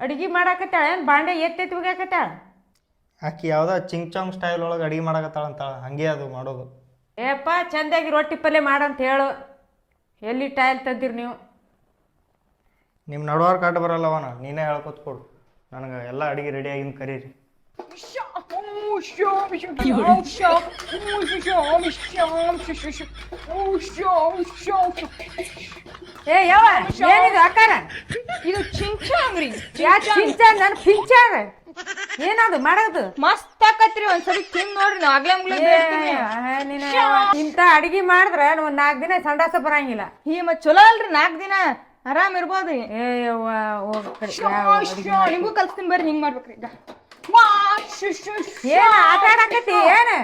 ಅಡಿಗೆ ಮಾಡಾಕತ್ತಾಳ ಏನು ಬಾಂಡೆ ಎತ್ತೆತ್ತಿ ಹೋಗ್ಯಾಕತ್ತಾಳ? ಆಕಿ ಯಾವ್ದ ಚಿಂಗ್ ಚಾಂಗ್ ಸ್ಟೈಲ್ ಒಳಗೆ ಅಡಿಗೆ ಮಾಡಕತ್ತಾಳ ಅಂತಾಳ ಹಂಗೆ ಅದು ಮಾಡೋದು. ಏಪ್ಪ ಚಂದಾಗಿ ರೊಟ್ಟಿ ಪಲ್ಯ ಮಾಡಂತ ಹೇಳು. ಎಲ್ಲಿ ಟೈಲ್ ತಂದಿರಿ ನೀವು? ನಿಮ್ಮ ನಡುವಾರ ಕಾಟ ಬರಲ್ಲವನ ನೀನೇ ಹೇಳ್ಕೊತ್ ಕೊಡು. ನನಗೆ ಎಲ್ಲ ಅಡಿಗೆ ರೆಡಿ ಆಗಿನ ಶೋ ಏ ಯಾವ? ಏನಿದು ಅಕ್ಕಾರ ಇದು ಚಿಂಚಾಂಗ್ ರೀ ಯಾ ಚಿಂಚಾನ್ ನನ್ನ ಪಿಂಚಾರ ಏನದು ಮಾಡೋದು? ಮಸ್ತ್ ಆಕತ್ರಿ ಒಂದ್ಸರಿ ತಿಂದ್ ನೋಡ್ರಿ ನಾ ಆಗ್ಲೇ ಇಂಥ ಅಡಿಗೆ ಮಾಡಿದ್ರೆ ಒಂದ್ ನಾಲ್ಕು ದಿನ ಸಂಡಾಸ ಬರಂಗಿಲ್ಲ. ಹೀ ಮತ್ ಚಲೋ ಅಲ್ರಿ ನಾಲ್ಕ್ ದಿನ ಆರಾಮ್ ಇರ್ಬೋದ್ರಿ. ಏ ಯವ್ವ ಹೋಗ್ ನಿಮ್ಗೂ ಕಲ್ಸ್ತೀನಿ ಬರ್ರಿ ಹಿಂಗ್ ಮಾಡ್ಬೇಕ್ರಿ ಈಗ. ಏನ್ ಆಟ ಆಡಕತ್ತಿ ಏನು.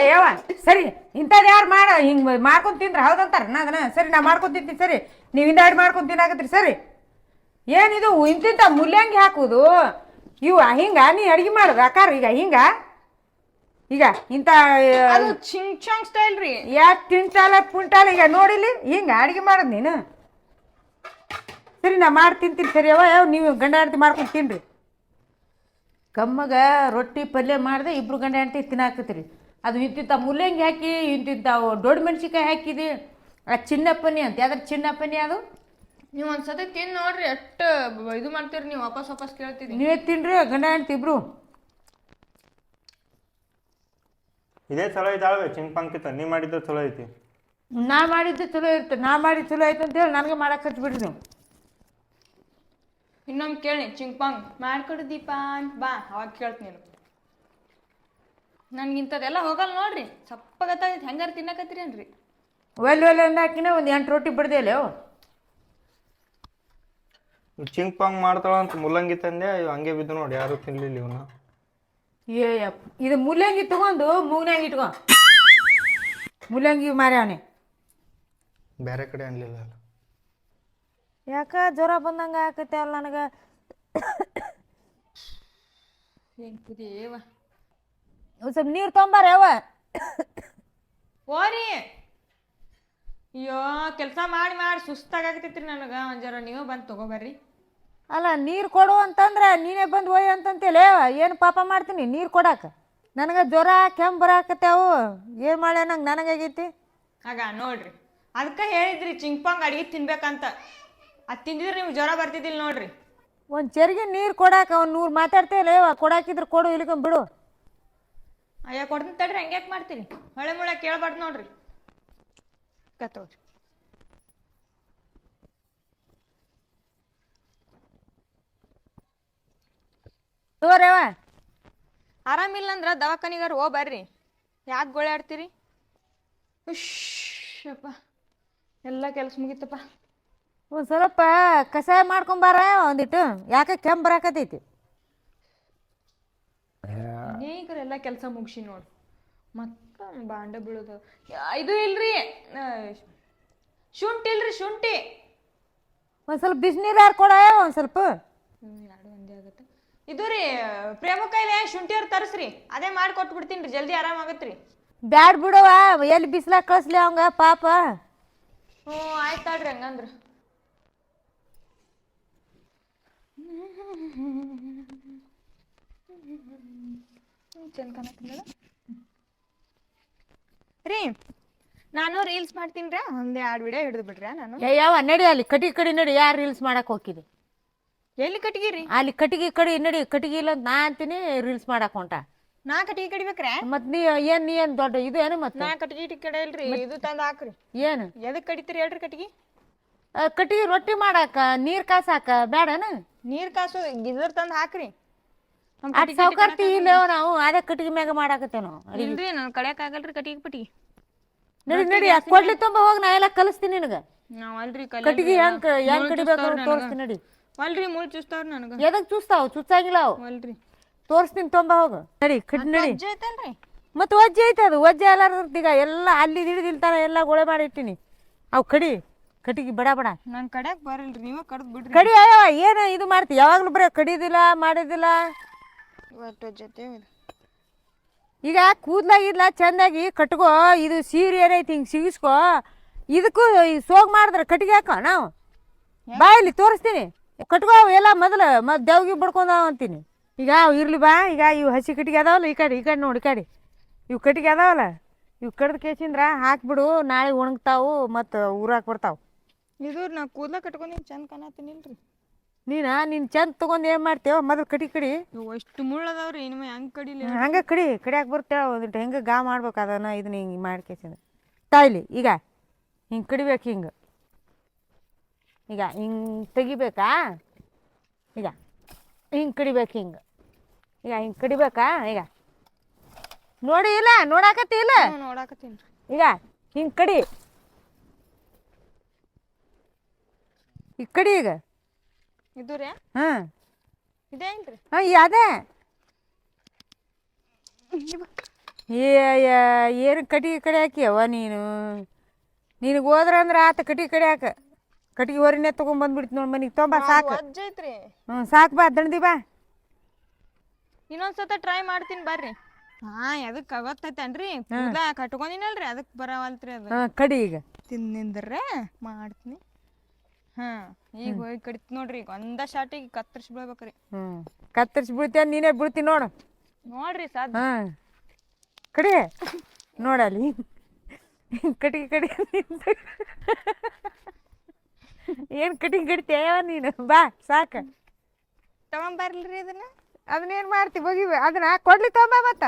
ಏ ಯವ್ವ ಸರಿ ಇಂಥದ್ದು ಯಾರು ಮಾಡ ಹಿಂಗೆ ಮಾಡ್ಕೊಂಡ್ ತಿಂದ್ರೆ ಹೌದಂತಾರ? ನಾ ಅದನ್ನ ಸರಿ ನಾ ಮಾಡ್ಕೊಂಡ್ ತಿಂತೀನಿ ಸರಿ. ನೀವು ಇಂದ ಅಡಿ ಮಾಡ್ಕೊಂಡ್ ತಿನ್ನಾಕತ್ರಿ ಸರಿ. ಏನಿದು ಇಂತಿಂತ ಮುಲ್ಯಂಗಿ ಹಾಕುದು? ಇವ ಹಿಂಗ ನೀ ಅಡಿಗೆ ಮಾಡೋದು ಅಕ್ಕಾರ ಈಗ ಹಿಂಗ? ಈಗ ಇಂಥ ಅದು ಚಿಂಚಾಂಗ್ ಸ್ಟೈಲ್ ರೀ. ಯಾಕೆ ತಿಂಟಾಲ ಪುಂಟಾಲ ಈಗ ನೋಡಿಲಿ ಹಿಂಗ ಅಡಿಗೆ ಮಾಡೋದು ನೀನು? ಸರಿ ನಾ ಮಾಡಿ ತಿಂತೀನಿ ಸರಿ ಯಾವ ಯಾವ ನೀವು ಗಂಡ ಹೆಂಡತಿ ಮಾಡ್ಕೊಂಡು ತಿನ್ರಿ. ಕಮ್ಮಗ ರೊಟ್ಟಿ ಪಲ್ಯ ಮಾಡಿದೆ ಇಬ್ರು ಗಂಡ ಹೆಂಡತಿ ತಿನ್ನಾಕತ್ತೀರಿ. ಅದು ಇಂತಿಂಥ ಮುಲ್ಲಂಗಿ ಹಾಕಿ ಇಂತಿಂಥ ದೊಡ್ಡ ಮೆಣಸಿನ್ಕಾಯಿ ಹಾಕಿದಿ ಆ ಚಿನ್ನಪ್ಪನಿ ಅಂತ. ಯಾವ್ದಾರು ಚಿನ್ನಪ್ಪನಿ ಅದು? ನೀವು ಒಂದ್ಸತಿ ತಿಂದ್ ನೋಡ್ರಿ ಎಷ್ಟು ಇದು ಮಾಡ್ತೀರಿ ನೀವು ವಾಪಸ್ ವಾಪಸ್ ಕೇಳ್ತೀರಿ ನೀವೇ ತಿನ್ರಿ ಗಂಡ ಹೆಂಡತಿ ಇಬ್ರು. ಇದೇ ಚಲೋ ಐತೆ ಆಳ್ವೆ ಚಿಂಗ್ ಪಂಕಿತ. ನೀ ಮಾಡಿದ್ದು ಚಲೋ ಐತಿ. ನಾ ಮಾಡಿದ್ದು ಚಲೋ ಇರುತ್ತೆ ನಾ ಮಾಡಿದ್ದು ಚಲೋ ಐತಂತ ಹೇಳಿ ನನಗೆ ಮಾಡಕ್ಕೆ ಹಚ್ಬಿಡ್ರಿ ನೀವು. ಇನ್ನೊಮ್ಮೆ ಕೇಳಿ ಚಿಂಗ್ಪಾಂಗ್ ಮಾಡ್ಕೊಡು ದೀಪ ಅಂತ ಬಾ ಅವಾಗ ಕೇಳ್ತೀನಿ ನನ್ಗೆ. ಇಂಥದ್ದೆಲ್ಲ ಹೋಗಲ್ಲ ನೋಡ್ರಿ ಸಪ್ಪಗತ್ತಾಗೈತಿ. ಹೆಂಗಾರು ತಿನ್ನಕತ್ತೀರಿ ಏನ್ರಿ? ಒಲ್ಲೆ ಒಲ್ಲೆ ಅಂದಾಕಿನ ಒಂದು ಎಂಟು ರೊಟ್ಟಿ ಬಿಡ್ದೇಲೆ ಅವು. ಚಿಂಗ್ ಪಾಂಗ್ ಮಾಡ್ತಾಳ ಅಂತ ಮುಲ್ಲಂಗಿ ತಂದೆ ಇವ್ ಹಂಗೆ ಬಿದ್ದು ನೋಡಿ ಯಾರು ತಿನ್ಲಿಲ್ಲ ಇವನ. ಏ ಯಪ್ಪ. ಇದು ಮುಲ್ಲಂಗಿ ತಗೊಂಡು ಮೂಗ್ನಾಗ ಇಟ್ಕೊ. ಮುಲ್ಲಂಗಿ ಮಾರ್ಯಾವನೆ. ಬೇರೆ ಕಡೆ ಅನ್ಲಿಲ್ಲ ಅಲ್ಲ. ಯಾಕ ಜ್ವರ ಬಂದಂಗ ಆಕತ್ತೆ ಅಲ್ಲ ನನಗೆ? ಏನ್ ಕುದಿಯೇವ ಒಂದು ಸ್ವಲ್ಪ ನೀರು ತೊಂಬಾರ ಯಾವ ಓರಿ ಅಯ್ಯೋ ಕೆಲಸ ಮಾಡಿ ಮಾಡಿ ಸುಸ್ತಾಗತ್ತೈತ್ರಿ ನನಗೆ ಒಂದು ಜರ. ನೀವು ಬಂದು ತಗೋಬರ್ರಿ. ಅಲ್ಲ ನೀರು ಕೊಡು ಅಂತಂದ್ರೆ ನೀನೇ ಬಂದು ಒಯ್ ಅಂತಂತೇಳಿ. ಏನು ಪಾಪ ಮಾಡ್ತೀನಿ ನೀರು ಕೊಡಾಕ? ನನಗೆ ಜ್ವರ ಕೆಮ್ಮು ಬರಾಕತ್ಯಾವು ಏನು ಮಾಡ್ಯ ನಂಗೆ ನನಗಾಗೈತಿ? ಆಗ ನೋಡ್ರಿ. ಅದಕ್ಕೆ ಹೇಳಿದ್ರಿ ಚಿಂಗ್ಪಾಂಗ್ ಅಡಿಗೆ ತಿನ್ಬೇಕಂತ. ಅದು ತಿಂದಿದ್ರೆ ನಿಮ್ಗೆ ಜ್ವರ ಬರ್ತಿದ್ದಿಲ್ಲ ನೋಡ್ರಿ. ಒಂದ್ ಚೆರಿಗೆ ನೀರು ಕೊಡಾಕ ಅವ್ನು ನೂರು ಇಲ್ಲ ಕೊಡಾಕಿದ್ರೆ ಕೊಡು ಇಲ್ಕೊಂಡ್ ಬಿಡು. ಅಯ್ಯ ಕೊಡ್ತೀನಿ ತಡ್ರಿ ಹಂಗ್ಯಾಕೆ ಮಾಡ್ತೀರಿ ಹೊಳೆ ಮುಳೆ ಕೇಳ್ಬಾರ್ದು ನೋಡ್ರಿ. ಕತ್ತೋರಿ. ತೋರವ ಆರಾಮಿಲ್ಲ ಅಂದ್ರೆ ದವಾಖಾನಿಗಾರ ಹೋಗಿ ಬರ್ರಿ. ಯಾಕೆ ಗೋಳಾಡ್ತೀರಿ? ಶಪ್ಪ ಎಲ್ಲ ಕೆಲಸ ಮುಗೀತಪ್ಪ. ಒಂದು ಸ್ವಲ್ಪ ಕಷಾಯ ಮಾಡ್ಕೊಂಬಾರ ಒಂದಿಟ್ಟು. ಯಾಕೆ ಕೆಮ್ಮು ಬರಾಕತೈತಿ ಸ್ನೇಹಿತರೆಲ್ಲ ಎಲ್ಲ ಕೆಲಸ ಮುಗಿಸಿ ನೋಡು. ಮತ್ತೆ ಬಾಂಡೆ ಬೀಳೋದು. ಇದು ಇಲ್ರಿ. ಆ, ಶುಂಠಿ ಇಲ್ರಿ ಶುಂಠಿ. ಒಂದು ಸ್ವಲ್ಪ ಬಿಸಿನೀರು ಯಾರು ಕೊಡ ಒಂದು ಸ್ವಲ್ಪ. ಹ್ಮ್, ಎರಡು ಒಂದೇ ಆಗತ್ತೆ. ಇದು ರೀ ಪ್ರೇಮ ಕೈಲೆ ಶುಂಠಿ ಅವ್ರು ತರಿಸ್ರಿ. ಅದೇ ಮಾಡಿ ಕೊಟ್ಟು ಬಿಡ್ತೀನಿ ರೀ ಜಲ್ದಿ ರೀ ಬ್ಯಾಡ್ ಬಿಡವ ಎಲ್ಲಿ ಬಿಸ್ಲಾಗ ಕಳಿಸ್ಲಿ ಅವಂಗ ಪಾಪ. ಹ್ಞೂ ಆಯ್ತು ತಡ್ರಿ ಹಂಗಂದ್ರ. ರೀ ನಾನು ರೀಲ್ಸ್ ಮಾಡ್ತೀನಿ ರೀ ಒಂದೇ ಎರಡು ವಿಡಿಯೋ ಹಿಡಿದು ಬಿಡ್ರಿ ನಾನು. ಏ ಯಾವ ನಡಿ ಅಲ್ಲಿ ಕಟಿಗೆ ಕಡೆ ನಡಿ ಯಾರು ರೀಲ್ಸ್ ಮಾಡಕ್ ಹೋಗಿದೆ ಎಲ್ಲಿ ಕಟ್ಗಿರಿ ಅಲ್ಲಿ ಕಟಿಗೆ ಕಡೆ ನಡಿ ಕಟಿಗೆ ಇಲ್ಲ ಅಂತ ನಾ ಅಂತೀನಿ ರೀಲ್ಸ್ ಮಾಡಕ್ ಹೊಂಟ. ನಾ ಕಟ್ಟಿಗೆ ಕಡಿಬೇಕ್ರೆ? ಮತ್ ನೀ ಏನ್ ನೀ ಏನ್ ದೊಡ್ಡ ಇದು ಏನು ಮತ್ತೆ? ನಾ ಕಟ್ಗಿ ಇಟ್ಟು ಕಡೆ ಇಲ್ರಿ ಇದು ತಂದು ಹಾಕ್ರಿ. ಏನು? ಎದಕ್ ಕಡಿತೀರಿ ಹೇಳ್ರಿ ಕಟ್ಗಿ? ಕಟ್ಟಿಗೆ ಕಟಿಗೆ ರೊಟ್ಟಿ ಮಾಡಾಕ ನೀರ್ ಕಾಸಾಕ ಬೇಡನ ನೀರ್ ಕಾಸು ಗಿಜರ್ ತಂದ್ ಹಾಕ್ರಿ. ನಮ್ ಅಟ್ ನಾವು ಅದೇ ಕಟ್ಟಿಗೆ ಮ್ಯಾಗ ಮಾಡಾಕತ್ತೇನೋ ಇಲ್ರಿ ನಾನು ಕಳ್ಯಾಕ ಆಗಲ್ರಿ ಕಟ್ಟಿಗೆ ಪಟ್ಟಿ. ನಡಿ ನಡಿ ಆ ಕೊಡ್ಲಿ ತುಂಬ ಹೋಗಿ ನಾ ಎಲ್ಲ ಕಲಿಸ್ತೀನಿ ನಿನಗ. ನಾವ್ ಅಲ್ರಿ ಕಟಿಗೆ ಹೆಂಗ್ ಹೆಂಗ್ ಕಡಿಬೇಕು ತೋರಿಸ್ತೀನಿ ನಡಿ. ಅಲ್ರಿ ಮುಳ್ ಚುಸ್ತಾವ್ರ ನನಗ. ಎದಕ್ ಚುಸ್ತಾವ್ ಚುಚ್ಚಾಗಿಲ್ಲ ಅವು. ಅಲ್ರಿ. ತೋರಿಸ್ತೀನಿ ತುಂಬ ಹೋಗು. ನಡಿ ಕಟ್ ನಡಿ. ಅಜ್ಜಿ ಐತಲ್ರಿ ಮತ್ತೆ ವಜ್ಜೆ ಐತೆ ಅದು. ವಜ್ಜೆ ಅಲ್ಲಾರ್ದ ಈಗ ಎಲ್ಲ ಅಲ್ಲಿ ಎಲ್ಲಾ ಎಲ್ಲ ಗೊಳೆ ಮಾಡಿ ಇಟ್ಟಿನಿ. ಅವು ಕಡಿ. ಕಟಿಗೆ ಬಡ ಬಡ. ನನ್ ಕಡ್ಯಾಕ್ ಬರಲ್ರಿ ನೀವ ಕಡ್ದ್ ಬಿಡ್ರಿ. ಕಡಿ ಅಯ್ಯವ ಏನು ಇದು ಮಾಡ್ತಿ? ಯಾವಾಗ್ಲೂ ಬರೀ ಕಡಿದಿಲ್ಲ ಮಾಡಿದಿಲ್ಲ. ಇವತ್ತು ಜೊತೆ ಈಗ ಕೂದ್ಲಾಗಿದ್ಲ ಚಂದಾಗಿ ಕಟ್ಕೋ ಇದು ಸೀರೆ ಏನೈತಿ ಹಿಂಗೆ ಸಿಗಿಸ್ಕೋ ಇದಕ್ಕೂ ಈ ಸೋಗ್ ಮಾಡಿದ್ರೆ ಕಟ್ಟಿಗೆ ಹಾಕೋ ನಾವು? ಬಾಯಲ್ಲಿ ತೋರಿಸ್ತೀನಿ. ಕಟ್ಕೋ ಅವು ಎಲ್ಲ ಮೊದಲು ಮತ್ತು ದೇವ್ಗಿ ಬಡ್ಕೊಂಡಾವ ಅಂತೀನಿ. ಈಗ ಅವು ಇರ್ಲಿ ಬಾ ಈಗ ಇವು ಹಸಿ ಕಟ್ಟಿಗೆ ಅದಾವಲ್ಲ ಈ ಕಡೆ ಈ ಕಡೆ ನೋಡಿ ಈ ಕಡೆ. ಇವು ಕಟ್ಟಿಗೆ ಅದಾವಲ್ಲ ಇವು ಕಡ್ದು ಕೇಸಿಂದ್ರ ಹಾಕ್ಬಿಡು ನಾಳೆ ಒಣಗ್ತಾವು ಮತ್ತು ಊರಾಕ್ ಬರ್ತಾವು. ಇದು ನಾ ಕೂದಲ ಕಟ್ಕೊಂಡು ನೀನು ಚಂದ ಕಾಣತ್ತೀನಿಲ್ರಿ. ನೀನು ನೀನು ಚಂದ ತಗೊಂಡ್ ಏನು ಮಾಡ್ತೇವ ಮೊದಲು ಕಡಿ ಕಡಿ. ಅಷ್ಟು ಮುಳ್ಳು ಅದಾವ್ರಿ ಇನ್ನು ಹೆಂಗ್ ಕಡಿಲಿ. ಹಂಗೆ ಕಡಿ ಕಡಿಯಾಕ ಬರ್ತೇವೆ ಒಂದಿಟ್ಟು ಹೆಂಗೆ ಗಾ ಮಾಡ್ಬೇಕು ಅದನ್ನ ಇದನ್ನ ಹಿಂಗೆ ಮಾಡ್ಕೇಸಿಂದ. ತಾಯ್ಲಿ ಈಗ ಹಿಂಗೆ ಕಡಿಬೇಕು ಹಿಂಗೆ. ಈಗ ಹಿಂಗೆ ತೆಗಿಬೇಕಾ? ಈಗ ಹಿಂಗೆ ಕಡಿಬೇಕು ಹಿಂಗೆ. ಈಗ ಹಿಂಗೆ ಕಡಿಬೇಕಾ? ಈಗ. ನೋಡಿ ಇಲ್ಲ ನೋಡಾಕತ್ತಿ ಇಲ್ಲ. ನೋಡಾಕತ್ತೀನಿ. ಈಗ ಹಿಂಗೆ ಕಡಿ. ಈಗ ಕಡೆ ಈಗ. ಇದು ರೀ? ಹಾಂ. ಇದೇನ್ರಿ ಹಾಂ ಅದೇ. ಏ ಏನು ಕಟ್ಟಿಗೆ ಕಡೆ ಹಾಕಿಯವ ನೀನು? ನಿನಗೆ ಹೋದ್ರಂದ್ರೆ ಆತ ಕಟ್ಟಿಗೆ ಕಡೆ ಹಾಕ. ಕಟ್ಟಿಗೆ ಹೊರಿನೇ ತೊಗೊಂಬಂದ್ಬಿಡ್ತು ನೋಡಿ ಮನೆಗೆ. ತೊಂಬ ಸಾಕು. ಅಜ್ಜ ಐತ್ರಿ. ಹ್ಞೂ ಸಾಕು ಬಾ ದಣದಿ ಬಾ. ಇನ್ನೊಂದ್ಸತ ಟ್ರೈ ಮಾಡ್ತೀನಿ ಬರ್ರಿ. ಹಾ ಅದಕ್ಕೆ ಗೊತ್ತೈತೇನ್ರಿ ಕೂದಲ ಕಟ್ಕೊಂಡಿನಲ್ರಿ ಅದಕ್ಕೆ ಬರವಲ್ತ್ರಿ ಅದು. ಕಡಿ ಈಗ. ತಿಂದಿಂದ್ರೆ ಮಾಡ್ತೀನಿ. ಹಾ ಈಗ ಹೋಗಿ ಕಡಿತ್ ನೋಡ್ರಿ ಈಗ ಒಂದ ಶಾಟಿಗೆ ಕತ್ತರಿಸಿ ಬಿಡ್ಬೇಕ್ರಿ ಹ್ಞೂ ಕತ್ತರಿಸಿ ಬೀಳ್ತೀಯ ನೀನೇ ಬೀಳ್ತಿ ನೋಡು. ನೋಡ್ರಿ ಸಾದ್ ಹಾಂ. ಕಡಿ. ನೋಡಲಿ ಕಟಿಗೆ ಕಡಿ ಏನು ಕಟಿಂಗ್ ಕಡಿತೀಯ ನೀನು? ಬಾ ಸಾಕು. ತಗೊಂಬರ್ಲ್ರಿ ಅದನ್ನ. ಅದನ್ನೇನ್ ಮಾಡ್ತಿ ಹೋಗಿ ಅದನ್ನ ಕೊಡ್ಲಿ ತೊಂಬ ಮತ್ತ.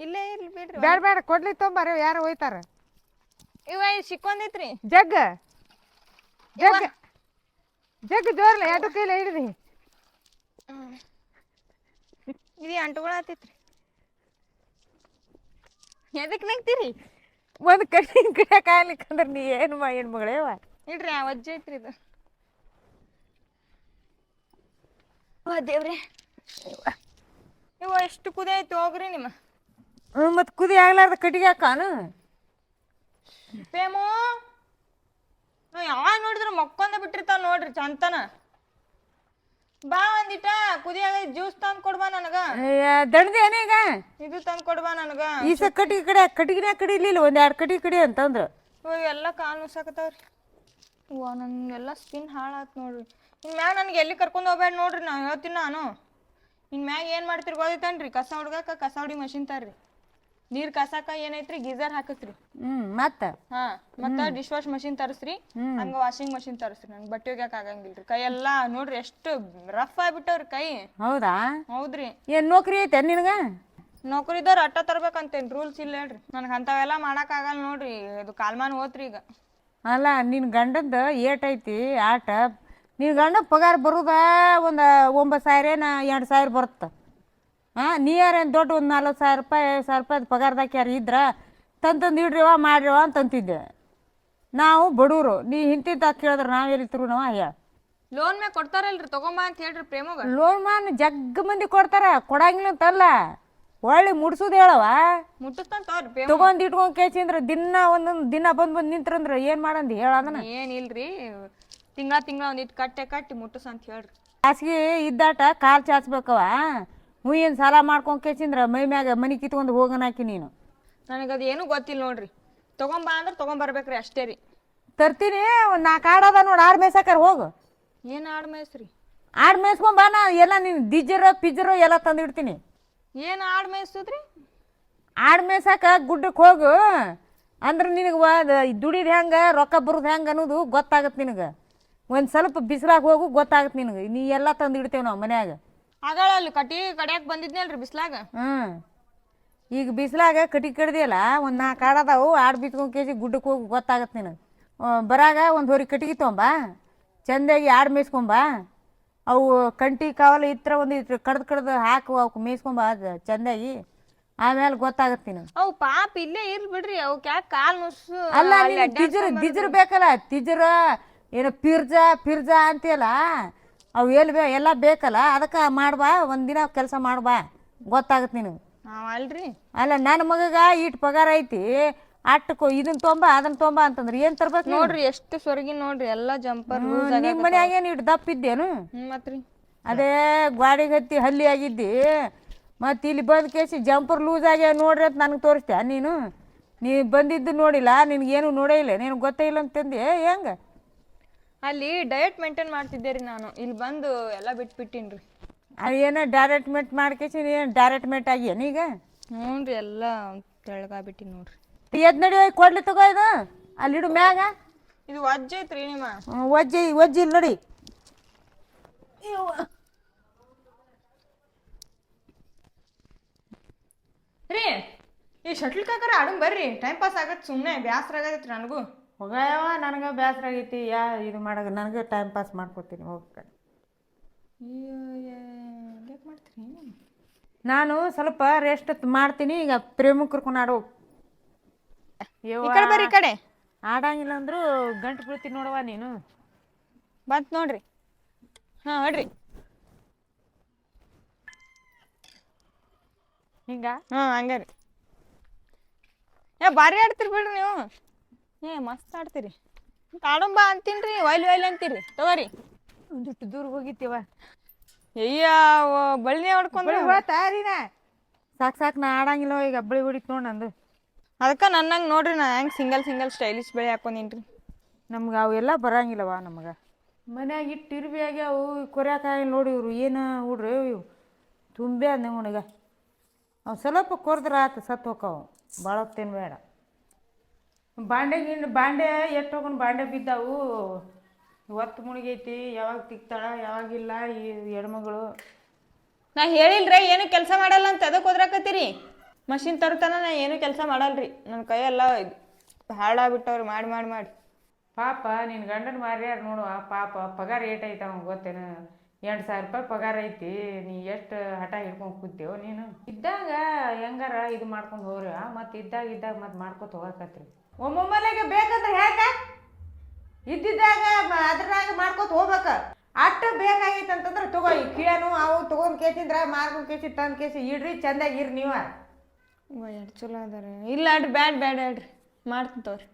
ಇಲ್ಲೇ ಇರ್ಲಿ ಬಿಡ್ರಿ. ಬೇಡ ಬೇಡ ಕೊಡ್ಲಿ ತಗೊಂಬಾರ ಯಾರು ಹೋಯ್ತಾರ ಇವ ಸಿಕ್ಕೊಂದೈತ್ರಿ ಜಗ್ ಜಗ್ ಜಗ್ ಜೋರ್ಲ ಎರಡು ಕೈಲಿ ಹಿಡಿದಿ. ಇದು ಅಂಟುಗಳು ಆತೈತ್ರಿ. ಎದಕ್ ನಗ್ತೀರಿ? ಒಂದು ಕಡೆ ಕಡಿಯಕ್ಕೆ ಆಗ್ಲಿಕ್ಕಂದ್ರೆ ನೀ ಏನು ಮಾ ಹೆಣ್ಮಗಳೇವ ಇಡ್ರಿ ಆ ವಜ್ಜೆ ಐತ್ರಿ ಇದು. ಓ ದೇವ್ರೆ. ಇವ ಎಷ್ಟು ಕುದಿ ಆಯ್ತು ಹೋಗ್ರಿ ನಿಮ್ಮ. ಮತ್ತೆ ಮತ್ತು ಕುದಿ ಆಗ್ಲಾರ್ದ ಕಟ್ಟಿಗೆ ಹಾಕಾನು ಪ್ರೇಮು ಯಾವಾಗ ನೋಡಿದ್ರು ಮಕ್ಕೊಂದ ಬಿಟ್ಟಿರ್ತಾವ ನೋಡ್ರಿ ಚಂತನ. ಬಾ ಒಂದಿಟ ಕುದಿಯಾಗ ಜ್ಯೂಸ್ ತಂದ್ ಕೊಡ್ಬಾ ನನಗ. ದಣದ ಈಗ? ಇದು ತಂದ್ ಕೊಡ್ಬಾ ನನಗ. ಈ ಸ ಕಟ್ಟಿಗೆ ಕಡೆ ಕಡಿ ಕಡಿಲಿಲ್ಲ ಒಂದು ಎರಡು ಕಟ್ಟಿಗೆ ಕಡಿ ಅಂತಂದ್ರ. ಎಲ್ಲ ಕಾಲು ನುಸಾಕತ್ತಾವ್ರಿ ಓ ನನ್ಗೆಲ್ಲ ಸ್ಕಿನ್ ಹಾಳಾತ್ ನೋಡ್ರಿ. ಇನ್ ಮ್ಯಾಗ ನನಗೆ ಎಲ್ಲಿ ಕರ್ಕೊಂಡು ಹೋಗ್ಬೇಡ ನೋಡ್ರಿ ನಾ ಹೇಳ್ತೀನಿ ನಾನು. ಇನ್ ಮ್ಯಾಗ ಏನು ಮಾಡ್ತೀರಿ ಗೊತ್ತೈತೇನ್ರಿ ಕಸ ಹುಡ್ಗಾಕ ಕಸ ಹೊಡಿ ಮಷಿನ್ ತರ್ರಿ. ನೀರ್ ಕಸಾಕ ಏನೈತ್ರಿ? ಗೀಜರ್ ಹಾಕತ್ರಿ ಹ್ಮ್ ಮತ್ತ? ಹಾ ಮತ್ತ ಡಿಶ್ ವಾಶ್ ಮಷಿನ್ ತರಿಸ್ರಿ. ಹಂಗ ವಾಷಿಂಗ್ ಮಷಿನ್ ತರಿಸ್ರಿ. ನಂಗೆ ಬಟ್ಟೆ ಒಗ್ಯಾಕ ಆಗಂಗಿಲ್ರಿ. ಕೈ ಎಲ್ಲಾ ನೋಡ್ರಿ ಎಷ್ಟು ರಫ್ ಆಗ್ಬಿಟ್ಟವ್ರಿ ಕೈ. ಹೌದಾ? ಹೌದ್ರಿ. ಏನ್ ನೌಕರಿ ಐತೆ ನಿನಗೆ? ನೌಕರಿದವ್ರ ಅಟ್ಟ ತರ್ಬೇಕಂತೇನ್ ರೂಲ್ಸ್ ಇಲ್ಲ ಹೇಳ್ರಿ. ನನಗೆ ಅಂಥವೆಲ್ಲ ಮಾಡಕ್ ಆಗಲ್ಲ ನೋಡ್ರಿ. ಇದು ಕಾಲ್ಮಾನ್ ಹೋತ್ರಿ ಈಗ. ಅಲ್ಲ ನಿನ್ ಗಂಡದ್ ಏಟ್ ಐತಿ ಆಟ. ನಿನ್ ಗಂಡ ಪಗಾರ ಬರುದ ಒಂದು ಒಂಬತ್ತು ಸಾವಿರ ಏನ ಎರಡು ಸಾವಿರ ಬರುತ್ತೆ? ಹಾಂ ನೀ ಯಾರೇನು ದೊಡ್ಡ ಒಂದು ನಲ್ವತ್ತು ಸಾವಿರ ರೂಪಾಯಿ ಐದು ಸಾವಿರ ರೂಪಾಯಿ ಪಗಾರದಾಗ ಯಾರು ಇದ್ರ ತಂತಂದು ಇಡ್ರಿವ ಮಾಡ್ರಿವ ಅಂತಂತಿದ್ದೆ ನಾವು ಬಡವರು ನೀ ಹಿಂತಿದ್ದಾಗ ಕೇಳಿದ್ರೆ ನಾವು ಎಲ್ಲಿತ್ರು ನಾವು ಅಯ್ಯ ಲೋನ್ ಮ್ಯಾಗ ಕೊಡ್ತಾರಲ್ರಿ ತಗೊಂಬ ಅಂತ ಹೇಳ್ರಿ ಪ್ರೇಮಗ. ಲೋನ್ ಮಾನ್ ಜಗ್ ಮಂದಿ ಕೊಡ್ತಾರ ಕೊಡಂಗಿಲ್ಲ ಅಂತಲ್ಲ ಒಳ್ಳೆ ಮುಡ್ಸೋದು ಹೇಳವ ಮುಟ್ಟಿಸ್ತಾನ ತಗೋರಿ ಪ್ರೇಮ ತಗೊಂಡ್ ಇಟ್ಕೊಂಡ್ ಕೇಸಿಂದ್ರ ದಿನ ಒಂದೊಂದು ದಿನ ಬಂದ್ ಬಂದ್ ನಿಂತ್ರಂದ್ರ ಏನ್ ಮಾಡಂದಿ ಹೇಳದನ ಏನಿಲ್ರಿ ತಿಂಗಳ ತಿಂಗಳ ಒಂದಿಟ್ಟು ಕಟ್ಟೆ ಕಟ್ಟಿ ಮುಟ್ಟಸ್ ಅಂತ ಹೇಳ್ರಿ. ಹಾಸಿಗೆ ಇದ್ದಾಟ ಕಾಲ್ ಚಾಚ್ಬೇಕವ ಹುಯ್ಯನ್ ಸಾಲ ಮಾಡ್ಕೊಂಡು ಕೇಸಿಂದ್ರ ಮೈ ಮ್ಯಾಗ ಮನೆ ಕಿತ್ಕೊಂಡು ಹೋಗನಾಕಿ ನೀನು. ನನಗೆ ಅದು ಏನೂ ಗೊತ್ತಿಲ್ಲ ನೋಡ್ರಿ. ತಗೊಂಬಾ ಅಂದ್ರೆ ತಗೊಂಬರ್ಬೇಕ್ರಿ ಅಷ್ಟೇ ರೀ. ತರ್ತೀನಿ ಒಂದು ನಾಲ್ಕು ಆಡೋದ ನೋಡಿ ಆಡು ಮೇಯ್ಸಕ್ಕಾರ ಹೋಗು. ಏನು ಆಡ್ ಮೇಯ್ಸ್ರಿ? ಆಡು ಮೇಯ್ಸ್ಕೊಂಡ್ ಬಾ ನಾ ಎಲ್ಲ ನೀನು ಡಿಜರ್ ಪಿಜರ ಎಲ್ಲ ತಂದಿಡ್ತೀನಿ. ಏನು ಆಡ್ ಮೇಯ್ಸುದ್ರಿ? ಆಡು ಮೇಯ್ಸಾಕ ಗುಡ್ಡಕ್ಕೆ ಹೋಗು ಅಂದ್ರೆ ನಿನಗೆ ದುಡಿದು ಹೆಂಗೆ ರೊಕ್ಕ ಬರೋದು ಹೆಂಗೆ ಅನ್ನೋದು ಗೊತ್ತಾಗತ್ತೆ ನಿನಗೆ. ಒಂದು ಸ್ವಲ್ಪ ಬಿಸಿಲಾಗ ಹೋಗು ಗೊತ್ತಾಗತ್ತೆ ನಿನಗೆ. ನೀ ಎಲ್ಲ ತಂದು ಇಡ್ತೇವೆ ನಾವು ಮನ್ಯಾಗ. ಆಗಳ ಅಲ್ಲಿ ಕಟಿ ಕಡಿಯಾಕ ಬಂದಿದ್ನಲ್ರಿ ಬಿಸ್ಲಾಗ? ಹ್ಞೂ ಈಗ ಬಿಸಿಲಾಗ ಕಟಿ ಕಡ್ದಿಯಲ್ಲ ಒಂದು ನಾಲ್ಕು ಆಡದಾವು ಆಡು ಬಿತ್ಕೊಂಡು ಕೆ ಜಿ ಗುಡ್ಡಕ್ಕೆ ಹೋಗಿ ಗೊತ್ತಾಗತ್ತೆ ನಿನಗೆ. ಬರಾಗ ಒಂದು ಹೊರಿ ಕಟ್ಟಿಗೆ ತೊಗೊಂಬ ಚೆಂದಾಗಿ ಆಡು ಮೇಯ್ಸ್ಕೊಂಬಾ. ಅವು ಕಂಟಿ ಕಾವಲು ಇತ್ರ ಒಂದು ಇತ್ರ ಕಡ್ದು ಕಡ್ದು ಹಾಕು ಅವಕ್ಕೆ ಮೇಯ್ಸ್ಕೊಂಬಾ ಅದು ಚೆಂದಾಗಿ. ಆಮೇಲೆ ಗೊತ್ತಾಗತ್ತೆ ನಿನಗೆ. ಅವು ಪಾಪ ಇಲ್ಲೇ ಇರ್ಲಿ ಬಿಡ್ರಿ ಅವಕ್ಕೆ ಯಾಕೆ ಕಾಲು ನುಸು ಅಲ್ಲ ನೀನು ತಿಜರು ತಿಜರ್ ಬೇಕಲ್ಲ ತಿಜರು ಏನೋ ಪಿರ್ಜಾ ಪಿರ್ಜಾ ಅಂತೀಯಲ್ಲ ಅವು ಎಲ್ಲಿ ಬೇ ಎಲ್ಲ ಬೇಕಲ್ಲ? ಅದಕ್ಕೆ ಮಾಡ್ಬಾ ಒಂದಿನ ಕೆಲಸ ಮಾಡ್ಬಾ. ಗೊತ್ತಾಗತ್ತೆ ನಿನಗೆ. ನಾವ್ ಅಲ್ರಿ? ಅಲ್ಲ ನನ್ನ ಮಗಗ ಇಟ್ ಪಗಾರ ಐತಿ. ಅಟ್ಟಕ್ಕೋ ಇದನ್ನ ತೊಂಬ ಅದನ್ನ ತೊಂಬ ಅಂತಂದ್ರೆ ಏನ್ ತರ್ಬೇಕು? ನೋಡ್ರಿ ಎಷ್ಟು ಸೊರಗಿ ನೋಡ್ರಿ ಎಲ್ಲ ಜಂಪರ್ ನಿಮ್ಮ ನಿಮ್ ಮನ್ಯಾಗ ಏನು ಇಟ್ಟು ದಪ್ಪ ಇದ್ದೇನು? ಮತ್ರಿ. ಅದೇ ಗ್ವಾಡಿಗೆ ಹತ್ತಿ ಹಲ್ಲಿ ಆಗಿದ್ದಿ. ಮತ್ತು ಇಲ್ಲಿ ಬಂದ ಕೇಸಿ ಜಂಪರ್ ಲೂಸ್ ಆಗ್ಯಾವ ನೋಡ್ರಿ ಅಂತ ನನಗೆ ತೋರಿಸ್ತೀಯ ನೀನು? ನೀ ಬಂದಿದ್ದು ನೋಡಿಲ್ಲ ನಿನಗೇನು ನೋಡೇ ಇಲ್ಲ ನಿನಗೆ ಗೊತ್ತೇ ಇಲ್ಲ ಅಂತಂದು. ಹೆಂಗೆ? ಅಲ್ಲಿ ಡಯಟ್ ಮೇಂಟೈನ್ ಮಾಡ್ತಿದ್ದೆ ರೀ ನಾನು. ಇಲ್ಲಿ ಬಂದು ಎಲ್ಲ ಬಿಟ್ಬಿಟ್ಟಿನಿ ರೀ ಅದು ಏನೋ ಡೈರೆಕ್ಟ್ಮೆಂಟ್ ಮಾಡ್ಕೇಸಿ ಏನು ಡೈರೆಕ್ಟ್ಮೆಂಟ್ ಆಗಿ ಈಗ? ಹ್ಞೂ ರೀ ಎಲ್ಲ ತೆಳಗಾಗ್ಬಿಟ್ಟಿನಿ ನೋಡ್ರಿ. ಎದ್ ನಡಿ ಕೊಡ್ಲಿ ತಗೋ ಇದು. ಅಲ್ಲಿಡು ಮ್ಯಾಗ. ಇದು ವಜ್ಜ ಐತ್ರಿ ನಿಮ್ಮ. ಹ್ಮ್, ಒಜ್ಜಿ ಒಜ್ಜಿ ಇಲ್ಲಿ ನೋಡಿ. ರೀ ಈ ಶಟ್ಲ್ ಕಾಕರ ಆಡಮ್ ಬರ್ರಿ. ಟೈಮ್ ಪಾಸ್ ಆಗತ್ತೆ ಸುಮ್ಮನೆ ಬ್ಯಾಸರ ಆಗತ್ತೆ ನನಗೂ. ಹೋಗಯವ ನನಗೆ ಬೇಸರ ಆಗೈತಿ ಯಾ ಇದು ಮಾಡೋ ನನಗೆ ಟೈಮ್ ಪಾಸ್ ಮಾಡ್ಕೊತೀನಿ ಹೋಗ್ತಾರೆ ಮಾಡ್ತೀನಿ ನಾನು ಸ್ವಲ್ಪ ರೆಸ್ಟ್ ಮಾಡ್ತೀನಿ ಈಗ ಪ್ರೇಮ ಕರ್ಕೊಂಡು ಆಡು. ಈ ಕಡೆ ಬರ್ರಿ ಈ ಕಡೆ. ಆಡಂಗಿಲ್ಲ ಅಂದ್ರು ಗಂಟು ಬೀಳ್ತೀನಿ ನೋಡವ್ವ ನೀನು. ಬಂತ್ ನೋಡ್ರಿ. ಹಾಂ ಹೊಡ್ರಿ. ಹಿಂಗ? ಹಾಂ ಹಂಗೆ ರೀ ಏ ಭಾರಿ ಆಡ್ತೀರಿ ಬಿಡ್ರಿ ನೀವು. ಏ ಮಸ್ತ್ ಆಡ್ತೀರಿ. ಆಡಂಬ ಅಂತೀನ್ರಿ ರೀ ಒಯ್ಲಿ ಒಯ್ಲಿ ಅಂತೀರಿ. ತಗೋರಿ. ಒಂದಿಟ್ಟು ದೂರ ಹೋಗಿತ್ತೀವ. ಅಯ್ಯ ಬಳ್ಳಿ ಹೊಡ್ಕೊಂಡು ತಾರಿನ. ಸಾಕು ಸಾಕು ನಾ ಆಡಂಗಿಲ್ಲ ಈಗ ಅಬ್ಬಳಿ ಹೊಡಿತು ನೋಡಿ ನಂದು. ಅದಕ್ಕೆ ನನ್ನಂಗೆ ನೋಡ್ರಿ ನಾ ಹೆಂಗೆ ಸಿಂಗಲ್ ಸಿಂಗಲ್ ಸ್ಟೈಲಿಶ್ ಬೆಳೆ ಹಾಕೊಂಡಿನ್ರಿ. ನಮ್ಗೆ ಅವೆಲ್ಲ ಬರಂಗಿಲ್ಲವ ನಮ್ಗೆ. ಮನ್ಯಾಗ ಇಟ್ಟು ಇರ್ಬಿ ಆಗ್ಯಾವು ಕೊರ್ಯಾಕಾಯಿ ನೋಡಿ ಇವ್ರು. ಏನು ಹುಡ್ರಿ ಇವು? ತುಂಬೆ ಅಂದ ಅವನಿಗೆ ಅವು ಸ್ವಲ್ಪ ಕೊರ್ದ್ರ ಆತು ಸತ್ತು ಹೋಕವು ಭಾಳ ಹೊತ್ತೇನು ಬೇಡ ಬಾಂಡೆ ಗಿಂಡ್ ಬಾಂಡೆ ಎಟ್ಟು ಹೋಗೋಣ ಬಾಂಡೆ ಬಿದ್ದಾವು. ಒತ್ತು ಮುಳುಗೈತಿ ಯಾವಾಗ ತಿಕ್ತಾಳ ಯಾವಾಗಿಲ್ಲ ಈ ಹೆಣ್ಮಗಳು. ನಾ ಹೇಳಿಲ್ರಿ ಏನು ಕೆಲಸ ಮಾಡಲ್ಲ ಅಂತ ಅದಕ್ಕೆ ಹೋದ್ರಾಕತ್ತೀರಿ ಮಷಿನ್ ತರ್ತಾನ ನಾ ಏನು ಕೆಲಸ ಮಾಡಲ್ರಿ. ನನ್ನ ಕೈಯೆಲ್ಲ ಹಾಳಾಗ್ಬಿಟ್ಟವ್ರಿ ಮಾಡಿ ಮಾಡಿ ಮಾಡಿ. ಪಾಪ ನಿನ್ನ ಗಂಡನ ಮಾರ್ಯಾರ ನೋಡುವ ಪಾಪ ಪಗಾರ ಏಟೈತೆ ಅವ್ನು ಗೊತ್ತೇನು? ಎಂಟು ಸಾವಿರ ರೂಪಾಯಿ ಪಗಾರ ಐತಿ, ನೀ ಎಷ್ಟು ಹಠ ಹಿಡ್ಕೊಂಡು ಕೂತೇವು ನೀನು. ಇದ್ದಾಗ ಹೆಂಗಾರ ಇದು ಮಾಡ್ಕೊಂಡು ಹೋಗ್ರಿ ಮತ್ತು ಇದ್ದಾಗ ಇದ್ದಾಗ ಮತ್ತೆ ಮಾಡ್ಕೊತ ಹೋಗಕತ್ರಿ. ಒಮ್ಮೊಮ್ಮಲೆಗೆ ಬೇಕಂದ್ರೆ ಹೇಗ ಇದ್ದಿದ್ದಾಗ ಅದ್ರಾಗ ಮಾಡ್ಕೊತ ಹೋಗ್ಬೇಕ. ಅಷ್ಟು ಬೇಕಾಗಿತ್ತು ಅಂತಂದ್ರೆ ತಗೋ, ಈ ಕಿಳನು ಅವು ತೊಗೊಂಡು ಕೇಸಿಂದ್ರ ಮಾರ್ಕೊಂಡು ಕೇಸಿ, ತಂದು ಕೇಸಿ, ಇಡ್ರಿ, ಚಂದಾಗಿ ಇರ್ರಿ ನೀವ. ಎಷ್ಟು ಚಲೋ ಅದಾರ. ಇಲ್ಲ ಅಡ್ರಿ, ಬ್ಯಾಡ್ ಬ್ಯಾಡ್ ಅಡ್ರಿ ಮಾಡ್ತೀನಿ ತಗೋರಿ.